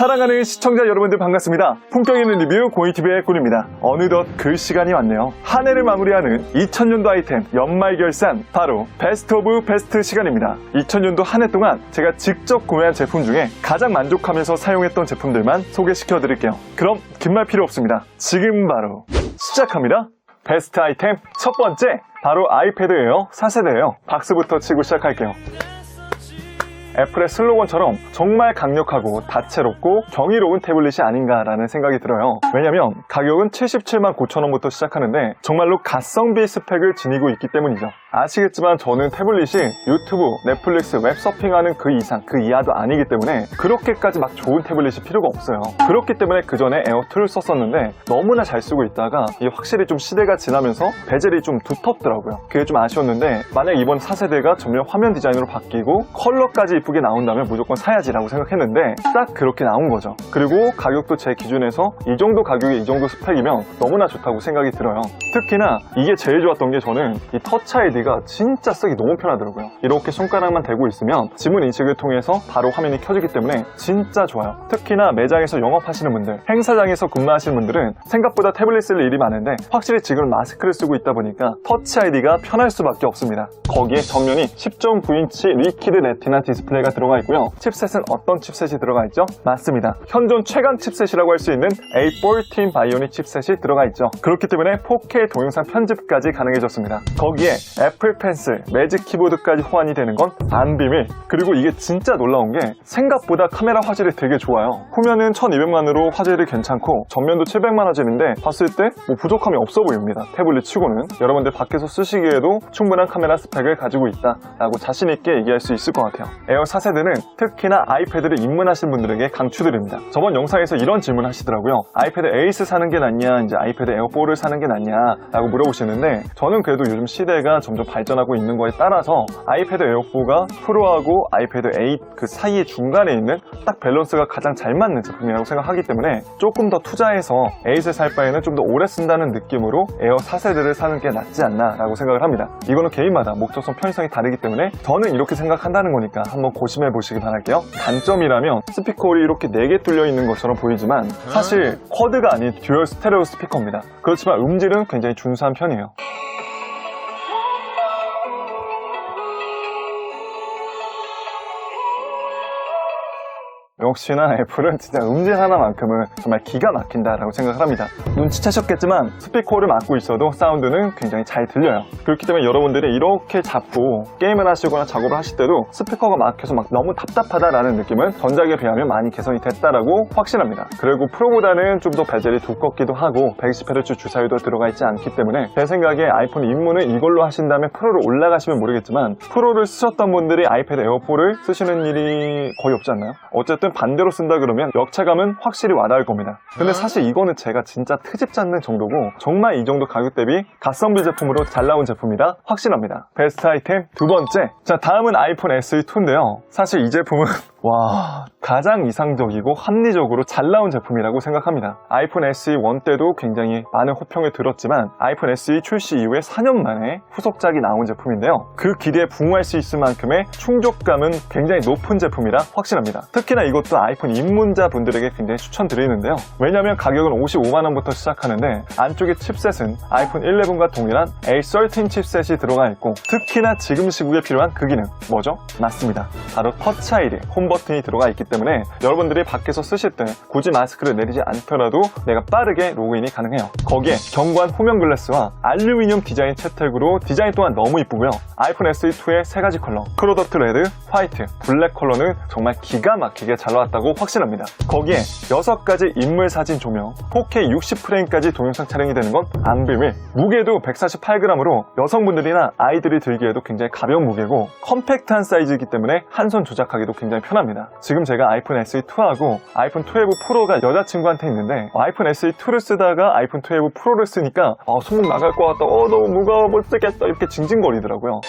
사랑하는 시청자 여러분들 반갑습니다. 품격 있는 리뷰 고이TV의 꿀입니다. 어느덧 그 시간이 왔네요. 한 해를 마무리하는 2000년도 아이템 연말 결산 바로 베스트 오브 베스트 시간입니다. 2000년도 한 해 동안 제가 직접 구매한 제품 중에 가장 만족하면서 사용했던 제품들만 소개시켜 드릴게요. 그럼 긴 말 필요 없습니다. 지금 바로 시작합니다. 베스트 아이템 첫 번째 바로 아이패드 에어 4세대예요. 박수부터 치고 시작할게요. 애플의 슬로건처럼 정말 강력하고 다채롭고 경이로운 태블릿이 아닌가라는 생각이 들어요. 왜냐면 가격은 77만 9천원부터 시작하는데 정말로 가성비 스펙을 지니고 있기 때문이죠. 아시겠지만 저는 태블릿이 유튜브, 넷플릭스, 웹서핑하는 그 이상, 그 이하도 아니기 때문에 그렇게까지 막 좋은 태블릿이 필요가 없어요. 그렇기 때문에 그 전에 에어2를 썼었는데 너무나 잘 쓰고 있다가 이게 확실히 좀 시대가 지나면서 베젤이 좀 두텁더라고요. 그게 좀 아쉬웠는데 만약 이번 4세대가 전면 화면 디자인으로 바뀌고 컬러까지 이쁘게 나온다면 무조건 사야지라고 생각했는데 딱 그렇게 나온 거죠. 그리고 가격도 제 기준에서 이 정도 가격에 이 정도 스펙이면 너무나 좋다고 생각이 들어요. 특히나 이게 제일 좋았던 게 저는 이 터치 아이디 가 진짜 쓰기 너무 편하더라고요. 이렇게 손가락만 대고 있으면 지문 인식을 통해서 바로 화면이 켜지기 때문에 진짜 좋아요. 특히나 매장에서 영업하시는 분들, 행사장에서 근무하시는 분들은 생각보다 태블릿 쓸 일이 많은데 확실히 지금 마스크를 쓰고 있다 보니까 터치 아이디가 편할 수밖에 없습니다. 거기에 전면이 10.9인치 리퀴드 레티나 디스플레이가 들어가 있고요. 칩셋은 어떤 칩셋이 들어가 있죠? 맞습니다. 현존 최강 칩셋이라고 할 수 있는 A14 바이오닉 칩셋이 들어가 있죠. 그렇기 때문에 4K 동영상 편집까지 가능해졌습니다. 거기에 애플 펜슬, 매직 키보드까지 호환이 되는 건 안 비밀. 그리고 이게 진짜 놀라운 게 생각보다 카메라 화질이 되게 좋아요. 후면은 1200만으로 화질이 괜찮고 전면도 700만 화질인데 봤을 때 뭐 부족함이 없어 보입니다. 태블릿 치고는 여러분들 밖에서 쓰시기에도 충분한 카메라 스펙을 가지고 있다 라고 자신 있게 얘기할 수 있을 것 같아요. 에어 4세대는 특히나 아이패드를 입문하신 분들에게 강추드립니다. 저번 영상에서 이런 질문 하시더라고요. 아이패드 에이스 사는 게 낫냐, 이제 아이패드 에어 4를 사는 게 낫냐 라고 물어보시는데 저는 그래도 요즘 시대가 점점 발전하고 있는 거에 따라서 아이패드 에어 4가 프로하고 아이패드 8 그 사이의 중간에 있는 딱 밸런스가 가장 잘 맞는 제품이라고 생각하기 때문에 조금 더 투자해서 에이스를 살 바에는 좀 더 오래 쓴다는 느낌으로 에어 4세대를 사는 게 낫지 않나 라고 생각을 합니다. 이거는 개인마다 목적성 편의성이 다르기 때문에 저는 이렇게 생각한다는 거니까 한번 고심해 보시기 바랄게요. 단점이라면 스피커홀이 이렇게 4개 뚫려 있는 것처럼 보이지만 사실 쿼드가 아닌 듀얼 스테레오 스피커입니다. 그렇지만 음질은 굉장히 준수한 편이에요. 역시나 애플은 진짜 음질 하나만큼은 정말 기가 막힌다라고 생각을 합니다. 눈치채셨겠지만 스피커를 막고 있어도 사운드는 굉장히 잘 들려요. 그렇기 때문에 여러분들이 이렇게 잡고 게임을 하시거나 작업을 하실 때도 스피커가 막혀서 막 너무 답답하다라는 느낌은 전작에 비하면 많이 개선이 됐다라고 확신합니다. 그리고 프로보다는 좀 더 베젤이 두껍기도 하고 120Hz 주사위도 들어가 있지 않기 때문에 제 생각에 아이폰 입문을 이걸로 하신다면 프로로 올라가시면 모르겠지만 프로를 쓰셨던 분들이 아이패드 에어4를 쓰시는 일이 거의 없지 않나요? 어쨌든 반대로 쓴다 그러면 역체감은 확실히 와닿을 겁니다. 근데 사실 이거는 제가 진짜 트집 잡는 정도고 정말 이 정도 가격 대비 가성비 제품으로 잘 나온 제품이다 확신합니다. 베스트 아이템 두 번째. 자 다음은 아이폰 SE2인데요. 사실 이 제품은 와 가장 이상적이고 합리적으로 잘 나온 제품이라고 생각합니다. 아이폰 SE 1 때도 굉장히 많은 호평을 들었지만 아이폰 SE 출시 이후에 4년 만에 후속작이 나온 제품인데요. 그 기대에 부응할 수 있을 만큼의 충족감은 굉장히 높은 제품이라 확신합니다. 특히나 이것도 아이폰 입문자 분들에게 굉장히 추천드리는데요. 왜냐하면 가격은 55만 원부터 시작하는데 안쪽에 칩셋은 아이폰 11과 동일한 A13 칩셋이 들어가 있고 특히나 지금 시국에 필요한 그 기능 뭐죠? 맞습니다. 바로 터치 아이디 홈 버튼이 들어가 있기 때문에 여러분들이 밖에서 쓰실 때 굳이 마스크를 내리지 않더라도 내가 빠르게 로그인이 가능해요. 거기에 견고한 후면 글래스와 알루미늄 디자인 채택으로 디자인 또한 너무 이쁘고요. 아이폰 SE2의 세 가지 컬러 크로더트 레드, 화이트, 블랙 컬러는 정말 기가 막히게 잘 나왔다고 확신합니다. 거기에 6가지 인물 사진 조명, 4K 60프레임까지 동영상 촬영이 되는 건 안 비밀. 무게도 148g으로 여성분들이나 아이들이 들기에도 굉장히 가벼운 무게고 컴팩트한 사이즈이기 때문에 한 손 조작하기도 굉장히 편합니다. 지금 제가 아이폰 SE2하고 아이폰 12 프로가 여자친구한테 있는데 아이폰 SE2를 쓰다가 아이폰 12 프로를 쓰니까 아, 손목 나갈 것 같다. 어, 너무 무거워 못 쓰겠다. 이렇게 징징거리더라고요.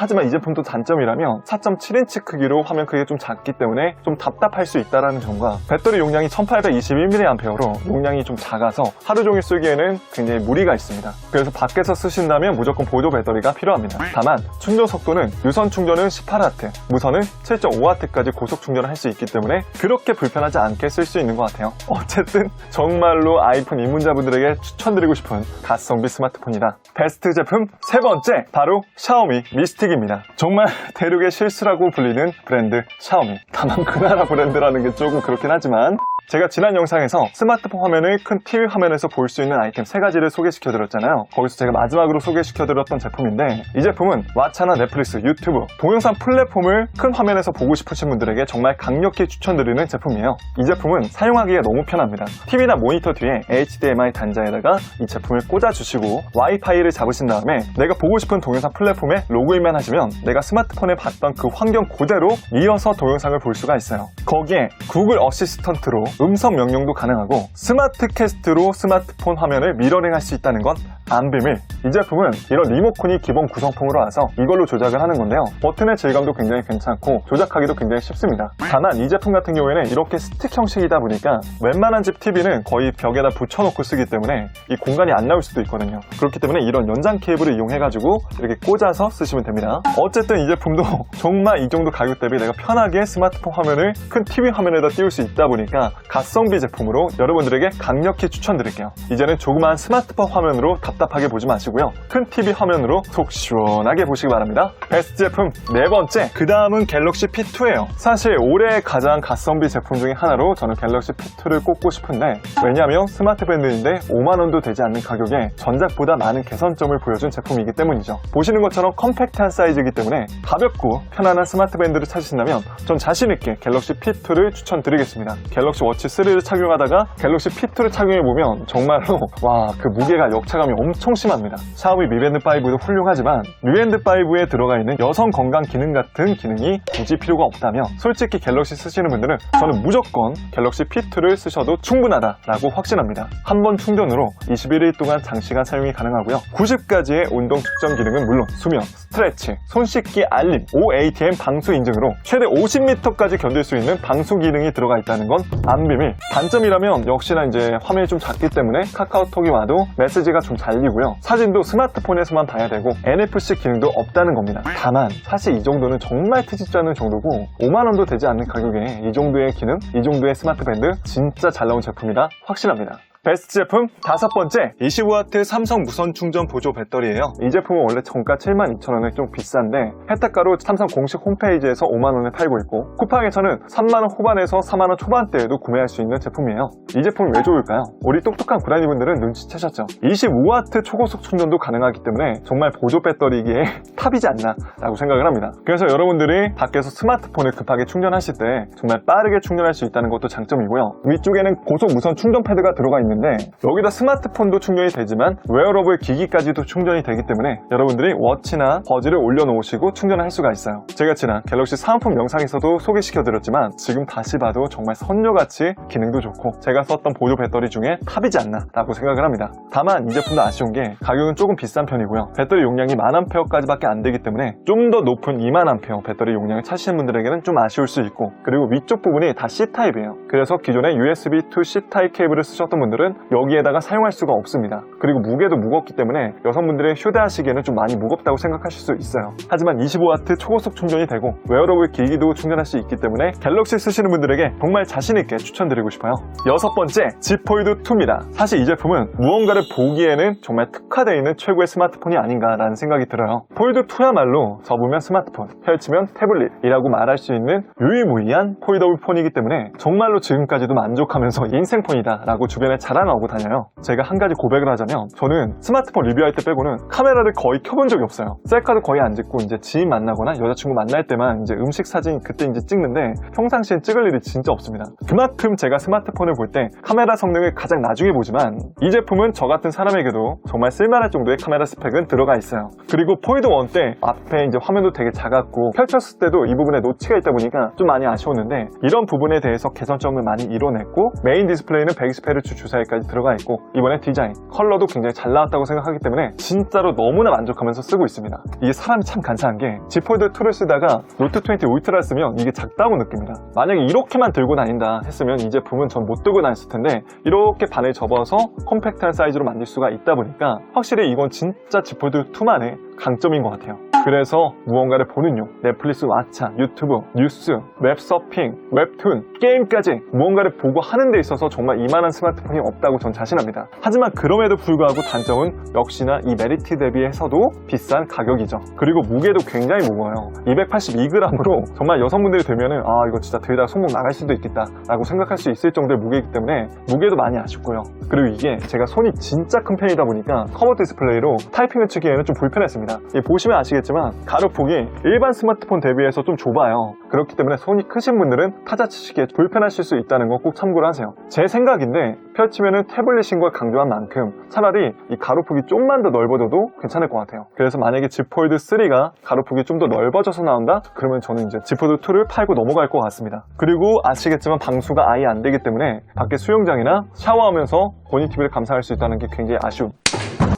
하지만 이 제품도 단점이라면 4.7인치 크기로 화면 크기가 좀 작기 때문에 좀 답답할 수 있다는 점과 배터리 용량이 1821mAh로 용량이 좀 작아서 하루 종일 쓰기에는 굉장히 무리가 있습니다. 그래서 밖에서 쓰신다면 무조건 보조 배터리가 필요합니다. 다만 충전 속도는 유선 충전은 18W, 무선은 7.5W까지 고속 충전을 할 수 있기 때문에 그렇게 불편하지 않게 쓸 수 있는 것 같아요. 어쨌든 정말로 아이폰 입문자분들에게 추천드리고 싶은 가성비 스마트폰이다. 베스트 제품 세 번째 바로 샤오미 미스틱 입니다. 정말 대륙의 실수라고 불리는 브랜드 샤오미. 다만 그 나라 브랜드라는 게 조금 그렇긴 하지만 제가 지난 영상에서 스마트폰 화면을 큰 TV 화면에서 볼 수 있는 아이템 세 가지를 소개시켜 드렸잖아요. 거기서 제가 마지막으로 소개시켜 드렸던 제품인데 이 제품은 왓챠나 넷플릭스, 유튜브, 동영상 플랫폼을 큰 화면에서 보고 싶으신 분들에게 정말 강력히 추천드리는 제품이에요. 이 제품은 사용하기가 너무 편합니다. TV나 모니터 뒤에 HDMI 단자에다가 이 제품을 꽂아주시고 와이파이를 잡으신 다음에 내가 보고 싶은 동영상 플랫폼에 로그인만 하시면 내가 스마트폰에 봤던 그 환경 그대로 이어서 동영상을 볼 수가 있어요. 거기에 구글 어시스턴트로 음성 명령도 가능하고 스마트 캐스트로 스마트폰 화면을 미러링할 수 있다는 건 안 비밀. 이 제품은 이런 리모컨이 기본 구성품으로 와서 이걸로 조작을 하는 건데요. 버튼의 질감도 굉장히 괜찮고 조작하기도 굉장히 쉽습니다. 다만 이 제품 같은 경우에는 이렇게 스틱 형식이다 보니까 웬만한 집 TV는 거의 벽에다 붙여놓고 쓰기 때문에 이 공간이 안 나올 수도 있거든요. 그렇기 때문에 이런 연장 케이블을 이용해가지고 이렇게 꽂아서 쓰시면 됩니다. 어쨌든 이 제품도 정말 이 정도 가격 대비 내가 편하게 스마트폰 화면을 큰 TV 화면에다 띄울 수 있다 보니까 가성비 제품으로 여러분들에게 강력히 추천드릴게요. 이제는 조그마한 스마트폰 화면으로 답 답하게 보지 마시고요. 큰 TV 화면으로 속 시원하게 보시기 바랍니다. 베스트 제품 네 번째, 그 다음은 갤럭시 P2예요. 사실 올해 가장 가성비 제품 중에 하나로 저는 갤럭시 P2를 꼽고 싶은데 왜냐하면 스마트 밴드인데 5만 원도 되지 않는 가격에 전작보다 많은 개선점을 보여준 제품이기 때문이죠. 보시는 것처럼 컴팩트한 사이즈이기 때문에 가볍고 편안한 스마트 밴드를 찾으신다면 전 자신 있게 갤럭시 P2를 추천드리겠습니다. 갤럭시 워치 3를 착용하다가 갤럭시 P2를 착용해 보면 정말로 와 그 무게가 역차감이 엄청 심합니다. 샤오미 미밴드 5도 훌륭하지만 미밴드 5에 들어가 있는 여성 건강 기능 같은 기능이 굳이 필요가 없다면 솔직히 갤럭시 쓰시는 분들은 저는 무조건 갤럭시 P2를 쓰셔도 충분하다라고 확신합니다. 한 번 충전으로 21일 동안 장시간 사용이 가능하고요. 90가지의 운동 측정 기능은 물론 수면, 스트레치, 손 씻기 알림, OATM 방수 인증으로 최대 50m까지 견딜 수 있는 방수 기능이 들어가 있다는 건 안 비밀. 단점이라면 역시나 이제 화면이 좀 작기 때문에 카카오톡이 와도 메시지가 좀잘 리고요. 사진도 스마트폰에서만 봐야 되고 NFC 기능도 없다는 겁니다. 다만 사실 이 정도는 정말 트집지 않은 정도고 5만 원도 되지 않는 가격에 이 정도의 기능, 이 정도의 스마트 밴드 진짜 잘 나온 제품이다 확실합니다. 베스트 제품 다섯 번째 25W 삼성 무선 충전 보조 배터리예요. 이 제품은 원래 정가 72,000원에 좀 비싼데 혜택가로 삼성 공식 홈페이지에서 5만원에 팔고 있고 쿠팡에서는 3만원 후반에서 4만원 초반대에도 구매할 수 있는 제품이에요. 이 제품이 왜 좋을까요? 우리 똑똑한 구라니분들은 눈치채셨죠? 25W 초고속 충전도 가능하기 때문에 정말 보조 배터리기에 탑이지 않나 라고 생각을 합니다. 그래서 여러분들이 밖에서 스마트폰을 급하게 충전하실 때 정말 빠르게 충전할 수 있다는 것도 장점이고요. 위쪽에는 고속 무선 충전 패드가 들어가 있는 있는데 여기다 스마트폰도 충전이 되지만 웨어러블 기기까지도 충전이 되기 때문에 여러분들이 워치나 버즈를 올려놓으시고 충전할 수가 있어요. 제가 지난 갤럭시 사은품 영상에서도 소개시켜드렸지만 지금 다시 봐도 정말 선녀같이 기능도 좋고 제가 썼던 보조 배터리 중에 탑이지 않나 라고 생각을 합니다. 다만 이 제품도 아쉬운 게 가격은 조금 비싼 편이고요. 배터리 용량이 만암페어까지 밖에 안 되기 때문에 좀 더 높은 2만암페어 배터리 용량을 찾으시는 분들에게는 좀 아쉬울 수 있고 그리고 위쪽 부분이 다 C타입이에요. 그래서 기존에 USB to C타입 케이블을 쓰셨던 분들은 여기에다가 사용할 수가 없습니다. 그리고 무게도 무겁기 때문에 여성분들이 휴대하시기에는 좀 많이 무겁다고 생각하실 수 있어요. 하지만 25W 초고속 충전이 되고 웨어러블 기기도 충전할 수 있기 때문에 갤럭시 쓰시는 분들에게 정말 자신있게 추천드리고 싶어요. 여섯 번째, Z 폴드 2입니다. 사실 이 제품은 무언가를 보기에는 정말 특화되어 있는 최고의 스마트폰이 아닌가라는 생각이 들어요. 폴드 2야말로 접으면 스마트폰, 펼치면 태블릿이라고 말할 수 있는 유일무이한 폴더블 폰이기 때문에 정말로 지금까지도 만족하면서 인생폰이다 라고 주변에 자랑하고 다녀요. 제가 한 가지 고백을 하자면 저는 스마트폰 리뷰할 때 빼고는 카메라를 거의 켜본 적이 없어요. 셀카도 거의 안 찍고 이제 지인 만나거나 여자친구 만날 때만 이제 음식 사진 그때 이제 찍는데 평상시엔 찍을 일이 진짜 없습니다. 그만큼 제가 스마트폰을 볼 때 카메라 성능을 가장 나중에 보지만 이 제품은 저 같은 사람에게도 정말 쓸만할 정도의 카메라 스펙은 들어가 있어요. 그리고 포이드 1 때 앞에 이제 화면도 되게 작았고 펼쳤을 때도 이 부분에 노치가 있다 보니까 좀 많이 아쉬웠는데 이런 부분에 대해서 개선점을 많이 이뤄냈고 메인 디스플레이는 120Hz 주사의 디테일까지 들어가 있고 이번에 디자인, 컬러도 굉장히 잘 나왔다고 생각하기 때문에 진짜로 너무나 만족하면서 쓰고 있습니다. 이게 사람이 참 간사한 게 G 폴드 2를 쓰다가 노트 20 울트라를 쓰면 이게 작다고 느낍니다. 만약에 이렇게만 들고 다닌다 했으면 이 제품은 전 못 들고 다녔을 텐데 이렇게 반을 접어서 컴팩트한 사이즈로 만들 수가 있다 보니까 확실히 이건 진짜 G 폴드 2만의 강점인 것 같아요. 그래서 무언가를 보는 용, 넷플릭스 왓챠, 유튜브, 뉴스, 웹서핑, 웹툰, 게임까지 무언가를 보고 하는 데 있어서 정말 이만한 스마트폰이 없다고 전 자신합니다. 하지만 그럼에도 불구하고 단점은 역시나 이 메리트 대비해서도 비싼 가격이죠. 그리고 무게도 굉장히 무거워요. 282g으로 정말 여성분들이 되면은 아 이거 진짜 들다 손목 나갈 수도 있겠다 라고 생각할 수 있을 정도의 무게이기 때문에 무게도 많이 아쉽고요. 그리고 이게 제가 손이 진짜 큰 편이다 보니까 커버 디스플레이로 타이핑을 치기에는 좀 불편했습니다. 이 보시면 아시겠지만 가로폭이 일반 스마트폰 대비해서 좀 좁아요. 그렇기 때문에 손이 크신 분들은 타자 치시기에 불편하실 수 있다는 거 꼭 참고를 하세요. 제 생각인데 펼치면은 태블릿인 걸 강조한 만큼 차라리 이 가로폭이 좀만 더 넓어져도 괜찮을 것 같아요. 그래서 만약에 Z 폴드 3가 가로폭이 좀 더 넓어져서 나온다? 그러면 저는 이제 Z 폴드 2를 팔고 넘어갈 것 같습니다. 그리고 아시겠지만 방수가 아예 안 되기 때문에 밖에 수영장이나 샤워하면서 보니 TV를 감상할 수 있다는 게 굉장히 아쉬운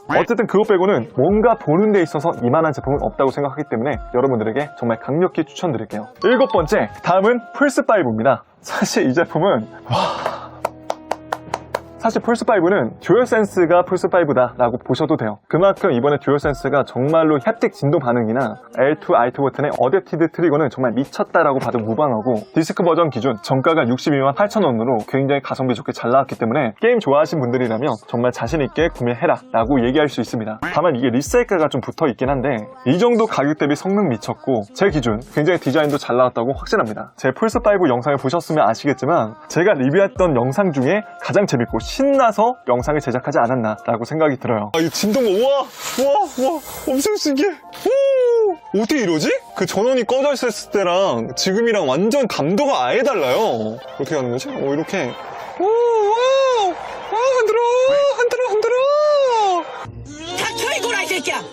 어쨌든 그것 빼고는 뭔가 보는 데 있어서 이만한 제품은 없다고 생각하기 때문에 여러분들에게 정말 강력히 추천드릴게요. 일곱 번째, 다음은 플스5입니다. 사실 이 제품은 사실 플스5는 듀얼센스가 플스5다 라고 보셔도 돼요. 그만큼 이번에 듀얼센스가 정말로 햅틱 진동 반응이나 L2, R2 버튼의 어댑티드 트리거는 정말 미쳤다라고 봐도 무방하고 디스크 버전 기준 정가가 62만 8천원으로 굉장히 가성비 좋게 잘 나왔기 때문에 게임 좋아하신 분들이라면 정말 자신있게 구매해라 라고 얘기할 수 있습니다. 다만 이게 리셀가가 좀 붙어 있긴 한데 이 정도 가격 대비 성능 미쳤고 제 기준 굉장히 디자인도 잘 나왔다고 확신합니다. 제 플스5 영상을 보셨으면 아시겠지만 제가 리뷰했던 영상 중에 가장 재밌고 신나서 영상을 제작하지 않았나 라고 생각이 들어요. 아, 이 진동, 와, 와, 와, 엄청 신기해. 오! 어떻게 이러지? 그 전원이 꺼져 있었을 때랑 지금이랑 완전 감도가 아예 달라요. 어떻게 하는 거지? 어, 이렇게. 오, 와우! 와, 흔들어! 흔들어, 흔들어! 닥쳐 이거라 이 새끼야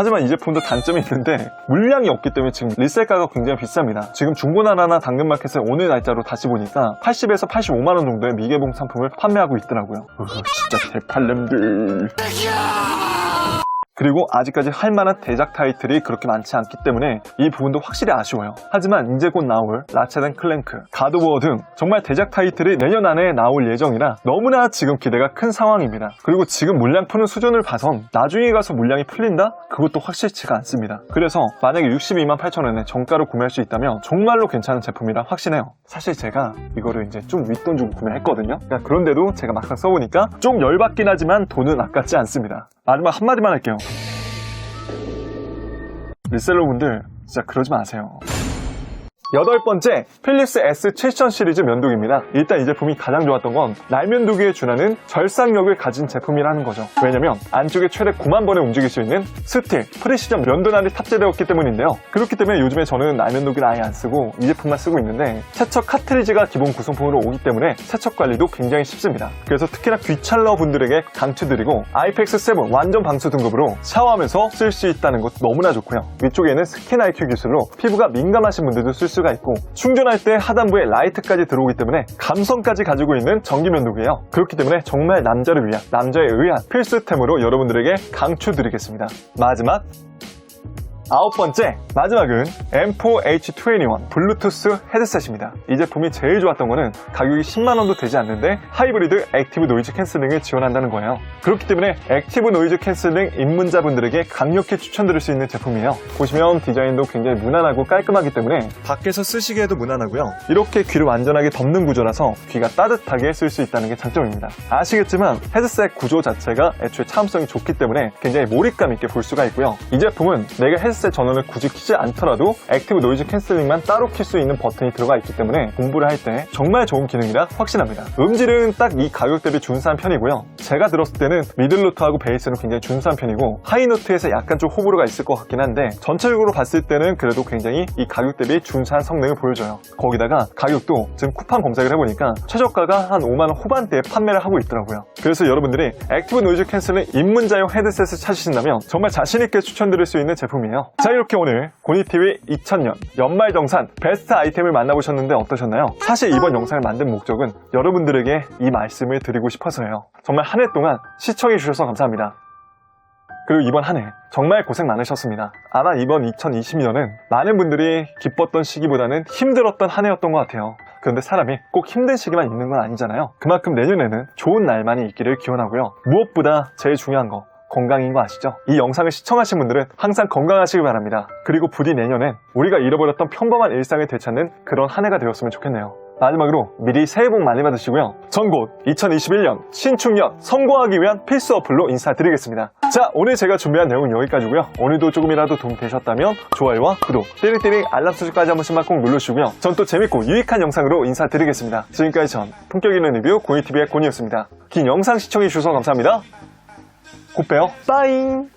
하지만 이 제품도 단점이 있는데 물량이 없기 때문에 지금 리셀가가 굉장히 비쌉니다. 지금 중고나라나 당근마켓에 오늘 날짜로 다시 보니까 80에서 85만 원 정도의 미개봉 상품을 판매하고 있더라고요. 으, 진짜 대팔렘들. 그리고 아직까지 할 만한 대작 타이틀이 그렇게 많지 않기 때문에 이 부분도 확실히 아쉬워요. 하지만 이제 곧 나올 라체덴 클랭크, 가드워어 등 정말 대작 타이틀이 내년 안에 나올 예정이라 너무나 지금 기대가 큰 상황입니다. 그리고 지금 물량 푸는 수준을 봐선 나중에 가서 물량이 풀린다? 그것도 확실치가 않습니다. 그래서 만약에 62만 8천원에 정가로 구매할 수 있다면 정말로 괜찮은 제품이라 확신해요. 사실 제가 이거를 이제 좀 윗돈 주고 구매했거든요. 그러니까 그런데도 제가 막상 써보니까 좀 열받긴 하지만 돈은 아깝지 않습니다. 마지막 한마디만 할게요. 리셀러분들 진짜 그러지 마세요. 여덟 번째, 필립스 S7000 시리즈 면도기입니다. 일단 이 제품이 가장 좋았던 건 날면도기에 준하는 절삭력을 가진 제품이라는 거죠. 왜냐면 안쪽에 최대 9만 번에 움직일 수 있는 스틸, 프리시전 면도날이 탑재되었기 때문인데요. 그렇기 때문에 요즘에 저는 날면도기를 아예 안 쓰고 이 제품만 쓰고 있는데 세척 카트리지가 기본 구성품으로 오기 때문에 세척 관리도 굉장히 쉽습니다. 그래서 특히나 귀찰러 분들에게 강추드리고 아이펙스 7 완전 방수 등급으로 샤워하면서 쓸 수 있다는 것도 너무나 좋고요. 위쪽에는 스킨 IQ 기술로 피부가 민감하신 분들도 쓸 수가 있고 충전할 때 하단부에 라이트까지 들어오기 때문에 감성까지 가지고 있는 전기 면도기예요. 그렇기 때문에 정말 남자를 위한 남자에 의한 필수템으로 여러분들에게 강추드리겠습니다. 마지막 아홉 번째, 마지막은 M4H21 블루투스 헤드셋입니다. 이 제품이 제일 좋았던 거는 가격이 10만원도 되지 않는데 하이브리드 액티브 노이즈 캔슬링을 지원한다는 거예요. 그렇기 때문에 액티브 노이즈 캔슬링 입문자분들에게 강력히 추천드릴 수 있는 제품이에요. 보시면 디자인도 굉장히 무난하고 깔끔하기 때문에 밖에서 쓰시기에도 무난하고요. 이렇게 귀를 완전하게 덮는 구조라서 귀가 따뜻하게 쓸 수 있다는 게 장점입니다. 아시겠지만 헤드셋 구조 자체가 애초에 차음성이 좋기 때문에 굉장히 몰입감 있게 볼 수가 있고요. 이 제품은 내가 헤드셋 전원을 굳이 키지 않더라도 액티브 노이즈 캔슬링만 따로 킬 수 있는 버튼이 들어가 있기 때문에 공부를 할 때 정말 좋은 기능이라 확신합니다. 음질은 딱 이 가격 대비 준수한 편이고요. 제가 들었을 때는 미들노트하고 베이스는 굉장히 준수한 편이고 하이노트에서 약간 좀 호불호가 있을 것 같긴 한데 전체적으로 봤을 때는 그래도 굉장히 이 가격 대비 준수한 성능을 보여줘요. 거기다가 가격도 지금 쿠팡 검색을 해보니까 최저가가 한 5만원 후반대에 판매를 하고 있더라고요. 그래서 여러분들이 액티브 노이즈 캔슬링 입문자용 헤드셋을 찾으신다면 정말 자신있게 추천드릴 수 있는 제품이에요. 자 이렇게 오늘 고니TV 2000년 연말정산 베스트 아이템을 만나보셨는데 어떠셨나요? 사실 이번 영상을 만든 목적은 여러분들에게 이 말씀을 드리고 싶어서요. 정말 한 해 동안 시청해주셔서 감사합니다. 그리고 이번 한 해 정말 고생 많으셨습니다. 아마 이번 2020년은 많은 분들이 기뻤던 시기보다는 힘들었던 한 해였던 것 같아요. 그런데 사람이 꼭 힘든 시기만 있는 건 아니잖아요. 그만큼 내년에는 좋은 날만이 있기를 기원하고요. 무엇보다 제일 중요한 거 건강인 거 아시죠? 이 영상을 시청하신 분들은 항상 건강하시길 바랍니다. 그리고 부디 내년엔 우리가 잃어버렸던 평범한 일상을 되찾는 그런 한 해가 되었으면 좋겠네요. 마지막으로 미리 새해 복 많이 받으시고요. 전 곧 2021년 신축년 성공하기 위한 필수 어플로 인사드리겠습니다. 자, 오늘 제가 준비한 내용은 여기까지고요. 오늘도 조금이라도 도움 되셨다면 좋아요와 구독, 띠링띠링 알람 설정까지 한 번씩만 꼭 눌러주시고요. 전 또 재밌고 유익한 영상으로 인사드리겠습니다. 지금까지 전 품격 있는 리뷰 고이TV의 곤이었습니다. 긴 영상 시청해주셔서 감사합니다. 굿배요? 빠잉.